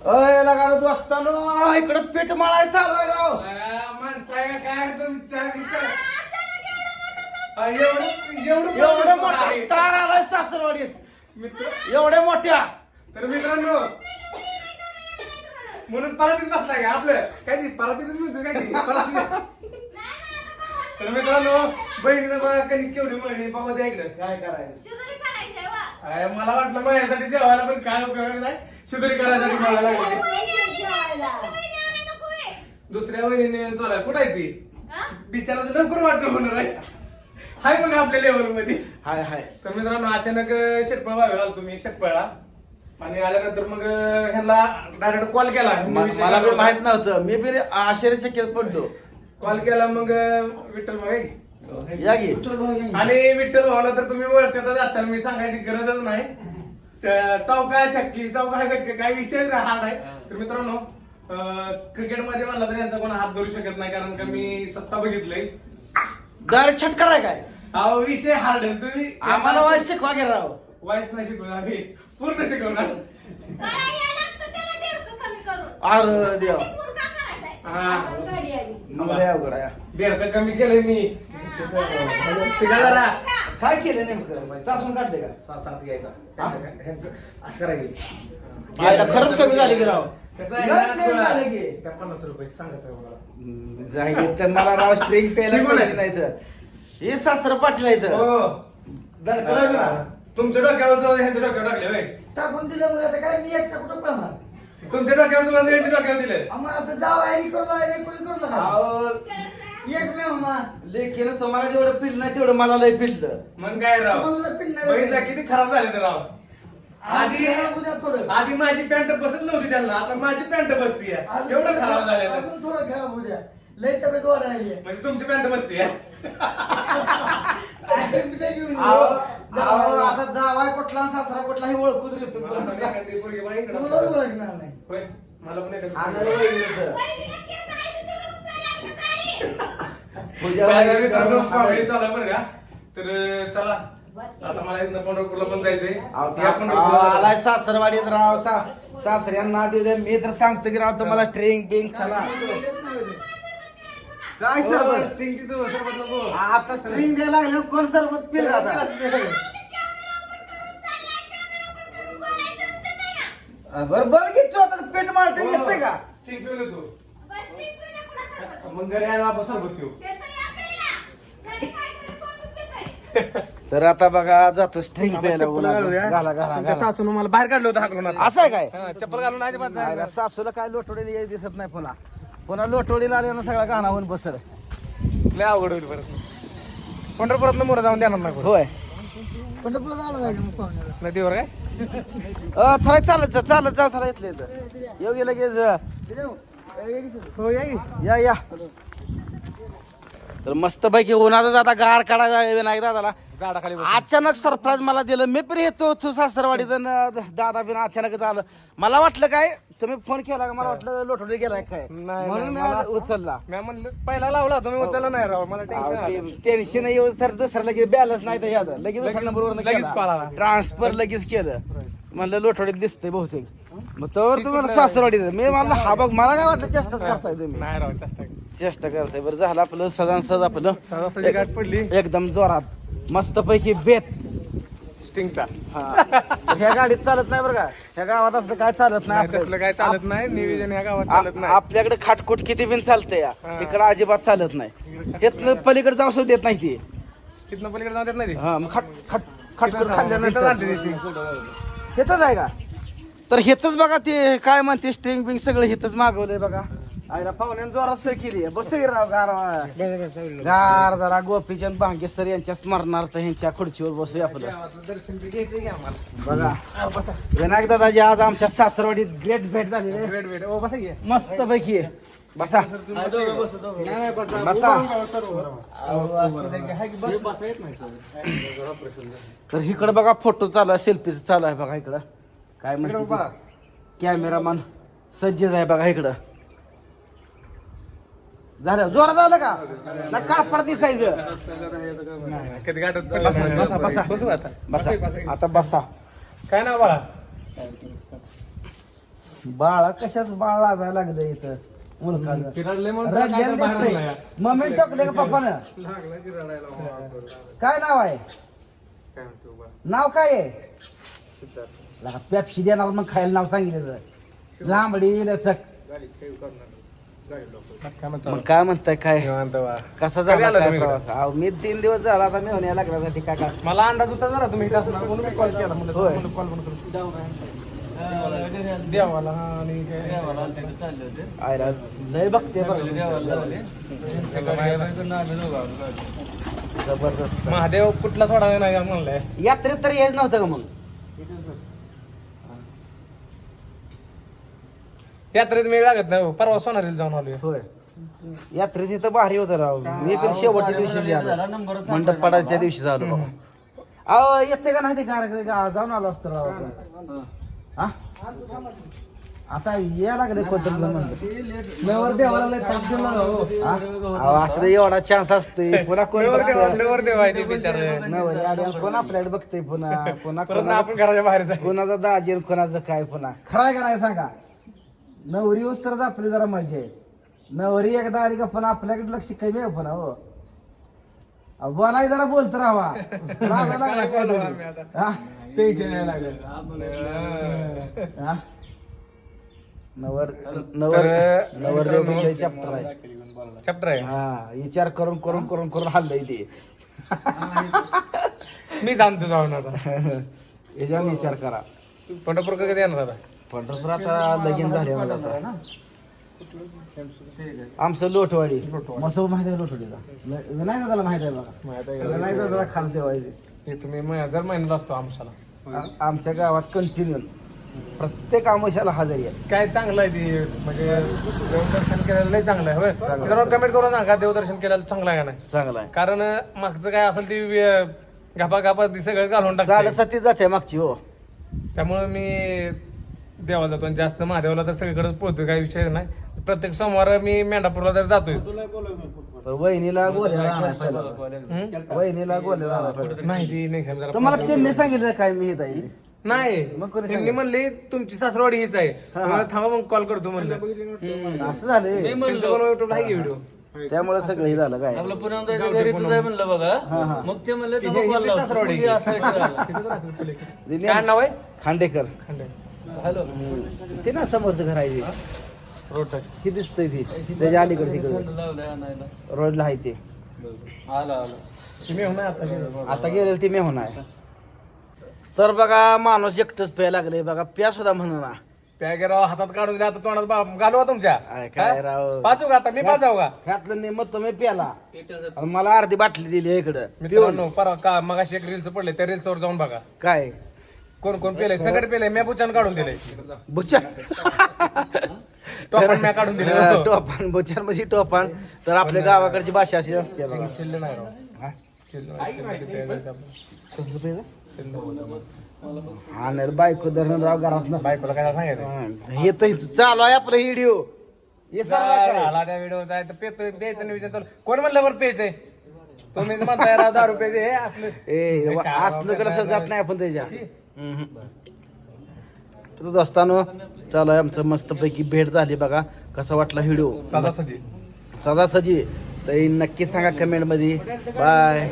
अय लगा तू असताना? इकडं पीठ मळाय चालू आहे राव माणसा काय तुमच्या एवढं एवढं एवढं मोठा स्टार आलाय सासरवाडीत. मित्र एवढ्या मोठ्या. तर मित्रांनो म्हणून परातीत बसलाय का आपलं? काय ती परातीतच म्हणतो काय ती? परातीत. तर मित्रांनो बहिणीनं बघा कधी केवढी म्हणली बाबा द्या इकडं. काय करायचं? मला वाटलं माझ्यासाठी जेवायला पण काय उपयोग नाही. शिदोरी करायसाठी मला लागली. दुसऱ्या वहिनीने चालाय कुठं आहे ती? बिचारा लवकर वाटलं होणार आहे. हाय मग आपल्या लेवलमध्ये. हाय हाय. तर मित्रांनो अचानक शेटपळ व्हावे आलो तुम्ही शेटपळला आणि आल्यानंतर मग ह्यांना डायरेक्ट कॉल केला. म- मला बी माहीत नव्हतं. मी बी आश्चर्यचकित पडलो. कॉल केला मग विठ्ठल भाई या की. आणि विठ्ठल भाऊला तर तुम्ही ओळखतच असाल मी सांगायची गरजच नाही. चौका चक्की चौका चक्की काही विषय हा. नाही तर मित्रांनो क्रिकेटमध्ये म्हणलं तर यांचा कोण हात धरू शकत नाही कारण का मी सत्ता बघितलंय. डायरेक्ट छटकर आहे काय? अहो विषय हार्ड आहे. तुम्ही आम्हाला वाईस शिकवा घे राव. वाईस नाही शिकवणार आम्ही. पूर्ण शिकवणार. अरे देवा. हा. गाडी आली. अवघड आहे. बेरका कमी केलंय मी. शिका जरा. काय केलं नेमकं चाचून काढले का सात सात घ्यायचा हा? ह्यांचं असं करायचं आयला खरंच कमी झाली की राव कसं आहे लय ना, तेल तुला- झालं की. त्या पन्नास रुपये सांगत आहे मला हम्म, तर मला राव स्ट्रिंग प्यायला पैसे? नाही तर हे सासर पाटील आहे तर हो दणकडायचं ना तुमच्या डोक्यावर जाऊ ह्यांच्या डोक्यावर टाकले होय टाकून दिलं मग आता काय मी एकटा कुठं पळणार तुमच्या डोक्यावर ह्यांच्या डोक्यावर दिले. आम्हाला आता जाव आहे करू आहे कोणी करू नका अहो, एक मी होमा लेकीनं तुम्हाला जेवढं पिल्लं नाही तेवढं मला लय पिल्लं. मग काय राव? तुम्हाला बघितलं किती खराब झाले तर राव. आधी उद्या थोडं. आधी माझी पॅन्ट बसत नव्हती त्यांना आता माझी पॅन्ट बसती अजून एवढं थोडं खराब झाले अजून थोडं खराब उद्या लय तब्येत वाढायली म्हणजे तुमची पॅन्ट बसती घेऊन अहो, ये. अहो, आता जावाय कुठला आणि सासरा कुठला हे ओळखू देतो. तुम्हालाच ओळखणार नाही. होय मला पण एखादी पोरगी. मित्रांनो, चालू आहे बरं का? तर चला. आता मला इथनं पंढरपूरला पण जायचंय. अहो, या अहो, पंढरपूरला. आलाय सासरवाडीत राव सा सासऱ्यांना देऊ दे. मी तर सांगतो की राव तुम्हाला स्ट्रिंग बिंग चला. काय हो, सरबत स्टिंग पितो, सरबत नको. आता स्ट्रिंग द्यायला लागलं कोण सरबत पिल आता? बर बर की तू आता पेट मारते येते का? स्टिंग तू? मग घरी आला आपण सरबत पिऊ ते तर आता बघा जातो स्ट्रिंग प्यायला. सासून मला बाहेर काढलं होतं हाकलून. असं आहे काय? हा, चप्पल घालून सासूला काय लोटोडीला यायचं दिसत नाही पुन्हा पुन्हा लोटोडीला आल्यानं सगळा गाणावून बसल. लय अवघड होईल परत. पंढरपुरात मोर जाऊन देणार नाही होय. लागेल मग पाहुण्याला नदीवर काय अ, चला चालत जा, चालत जाऊ चला इथले इथं. येऊ गेलं की हो या की. या या. तर मस्त पैकी उन्हाचा आता गार काढायचा विनायक दादाला. झाडाखाली. अचानक सरप्राईज मला दिलं. मी पण येतो तू सासरवाडीत दादा बिन अचानकच आलं मला वाटलं काय तुम्ही फोन केला का? मला वाटलं लोटोडी गेलाय काय? नाही, म्हणून मी मला- उचलला. मी म्हणलं पहिला लावला तुम्ही उचलला नाही राव. मला टेन्शन आलं. टेन्शन येऊ तर दुसरा लगेच बॅलन्स नाही तर याद लगेच दुसऱ्या नंबरवर लगेच call आला. ट्रान्सफर लगेच केलं. म्हणलं लोटोडीत दिसतंय बहुतेक. मग तोवर तुम्हाला सासरवाडीत मी मला हा बघ मला काय वाटलं चेष्टाच करताय तुम्ही. नाही राव चेष्टा चेष्टा करताय. बरं झालं आपलं सजान सज आपलं. सजासजी गाठ पडली. एकदम जोरात. मस्त पैकी बेत. स्टिंगचा हा. ह्या गाडीत चालत नाही बरं का? ह्या गावात असलं काय चालत नाही नाही तसलं काय चालत नाही. नियोजन या गावात आ- चालत नाही. आपल्याकडे खाटखुट किती बिन चालतंय या. इकडे अजिबात चालत नाही. हेतनं पलीकडे जाऊ सुद्धा देत नाही ती. तिथनं पलीकडे जाऊन देत नाही ते. हा मग खट खट खटखुट तिथं खाल्ल्यानंतर. ती. हेतच आहे का? तर हेतच बघा ते काय म्हणते स्ट्रिंग बिंग सगळं हेतच मागवलंय बघा. आईला पाहुण्यानं जोरात सोय केली. बसू राव गार गार जरा गोपीचंद भांगेसर यांच्या स्मरणार्थ ह्यांच्या खुर्चीवर बसूया आपलं दर्शन आम्हाला बघा. हा, बसा विनायक दादाजी आज आमच्या सासरवाडीत ग्रेट भेट ओ बसा की. मस्त पैकी आहे. बसा. बसा. तर इकडे बघा फोटो चालू आहे सेल्फीच चालू आहे बघा इकडं. काय म्हणते कॅमेरामॅन सज्जच आहे बघा इकडं. झालं. जोरात झालं का? ना काळपाड दिसायचं. कधी गाठत बसा, बसा, बसा. बसू आता. बसा. आता बसा. काय नाव बाळा? बाळा कशाच बाळ लाजायला लागलं इथं? मुलकाला ते रडले म्हणून त्याला काय रडलेलं तर बाहेर दिसतंय. आणलं मम्मी टाकले का पप्पानं? काय नाव आहे? नाव काय आहे? पेप्सी देणार मग खायला नाव सांगितलं लांबडी लचक. मग काय म्हणताय काय. कसा झाला काय प्रवास? अहो मी तीन दिवस झाला आता मी होण्या लागल्यासाठी काय काय मला अंदाज होता जरा तुम्ही इथं असणार म्हणून मी कॉल केला म्हणलं होय. कॉल पण करू. देवाला हा, आणि काय? आयला लय बघते बरं. जबरदस्त. महादेव कुठला सोडा नाही म्हणलंय? यात्रेत तर यायच नव्हतं का मग? यात्रेत मी लागत नाही हो. परवा सोनारीला जाऊन आलोय. होय. यात्रेत इथं भारी होतं राव. मी पण शेवटच्या दिवशी आलो. मंडप पडायच्या त्या दिवशी झालो बाबा. अहो येते का नाही ते कार्यक्रम का जाऊन आलो असतो राव. आपण. हा? आता या लागले कोणतरी जण म्हणलं नवर देवाला लय ताप दिला हो. हा? अहो, असं एवढा चान्स असतोय. पुन्हा कोण बघतंय? नवर देवा आहे ते बिचारे. नवरी आली आणि कोण आपल्याकडे बघतंय पुन्हा? पुन्हा परत ना कोणाला- आपण घराच्या बाहेर जाय कोणाचा दाजी कोणाचं काय पुन्हा? खरं आहे का नाही सांगा? नवरी तरच आपली जरा मजा आहे नवरी एकदा आली का पुन्हा आपल्याकडे लक्ष कमी आहे पुन्हा हो. बोलाय जरा बोलत राहा लागला काय तरी. हा? टेन्शन यायला लागलं? नवर नवर तर- नवर चॅप्टर आहे. चॅप्टर आहे? हा विचार करून करून करून करून हल्लंय ते. मी जाणतो जाऊन आता. याच्यावर विचार करा. पंढरपूर कधी येणार आता? पंढरपूर आता लगीन झाले मला आता. आमचं लोटवाडी. मसो माहिती आहे लोटवाडीला. नाही दादाला माहिती आहे बघा? नाही दादाला खास देवायचे ते तुम्ही म- जर महिन्याला असतो आमच्याला. आमच्या गावात कंटिन्यू प्रत्येक आमोशाला हजेरी आहे. काय चांगलं आहे ती? म्हणजे देवदर्शन केलेलं लय चांगलं आहे जरा कमेंट करून सांगा देवदर्शन केलेलं चांगलं आहे का नाही? चांगला आहे. कारण मागचं काय असेल ती गापा ती सगळं घालून टाकते साडेसाती जाते मागची हो. त्यामुळे मी देवाला जातो आणि जास्त महादेवाला तर सगळीकडे पोहतो काही विषय नाही. प्रत्येक सोमवार मी मेंढापूरला तर जातोय. वहिनीला? वहिनीला. माहिती नाही समजा जरा तुम्हाला त्यांनी सांगितलं काय मी इथं आहे नाही. मग कोणी त्यांनी म्हणले तुमची सासरवाडी हीच आहे. हा. मला थांबा मग कॉल करतो म्हणलं. असं झालं त्यांचं आहे व्हिडिओ त्यामुळे सगळं हे झालं काय? आपलं पुन्हा जायचं घरी तुझं आहे म्हणलं बघा. मग ते म्हणले. मग हे असं झाला. काय नाव आहे? खांडेकर. हॅलो. ते ना समोरचं घर आहे ते. रोड दिसतंय ती. त्याच्या अलीकडे तिकडे रोडला आहे ते. हो आता? गेलो. आता गेले ते मेहून आहे तर बघा माणूस एकटच प्यायला लागले बघा प्या सुद्धा म्हणा प्या गे राव हातात काढून दिला आता तोंडात बा- घालू का तुमच्या. अरे काय हा? राव. पाचू का आता? मी पाचाव का? ह्यातलं नेमत तुम्ही प्याला. आणि मला अर्धी बाटली दिली इकडं. मित्रांनो परवा का मगाशी एक रील्स पडले. त्या रील्स वर जाऊन बघा. काय? कोण कोण पेले? सगळे पेले. मी बुचान काढून दिले. बुचा टोपण म्या काढून दिले. टोपान बुचान म्हणजे टोपान तर आपल्या गावाकडची भाषा अशी असते बघा. चिल्ले नाही राव. हा? चिल्ले नाही, किती आपलं. कसं. हा नाही बायको धरण राव घरात बायकोला काय सांगायचं? हे तर चालू आहे आपलं व्हिडिओ हे सर्व काय? आला त्या व्हिडिओ आहे तर पेतो द्यायचं नियोजन चालू. कोण म्हणलं बरं पेचंय तुम्हीच म्हणताय राव दारू पेचे हे असलं ए असलं कसं जात नाही आपण त्याच्या तर दोस्तानो चालू आहे आमचं मस्तपैकी भेट झाली बघा. कसा वाटला व्हिडिओ? सजासजी. सजासजी. तर नक्की सांगा कमेंटमध्ये. बाय